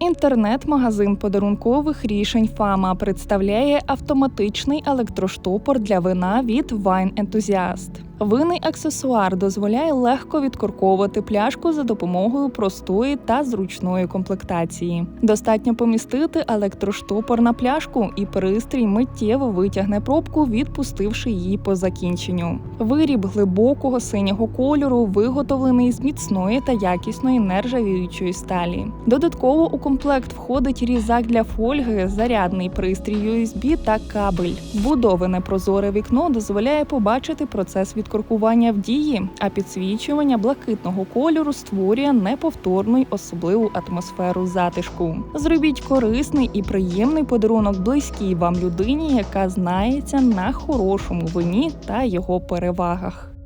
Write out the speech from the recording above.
Інтернет-магазин подарункових рішень Фама представляє автоматичний електроштопор для вина від Wine Enthusiast. Винний аксесуар дозволяє легко відкорковувати пляшку за допомогою простої та зручної комплектації. Достатньо помістити електроштопор на пляшку, і пристрій миттєво витягне пробку, відпустивши її по закінченню. Виріб глибокого синього кольору виготовлений з міцної та якісної нержавіючої сталі. Додатково у комплект входить різак для фольги, зарядний пристрій USB та кабель. Вбудоване прозоре вікно дозволяє побачити процес відкоркування в дії, а підсвічування блакитного кольору створює неповторну й особливу атмосферу затишку. Зробіть корисний і приємний подарунок близькій вам людині, яка знається на хорошому вині та його перевагах.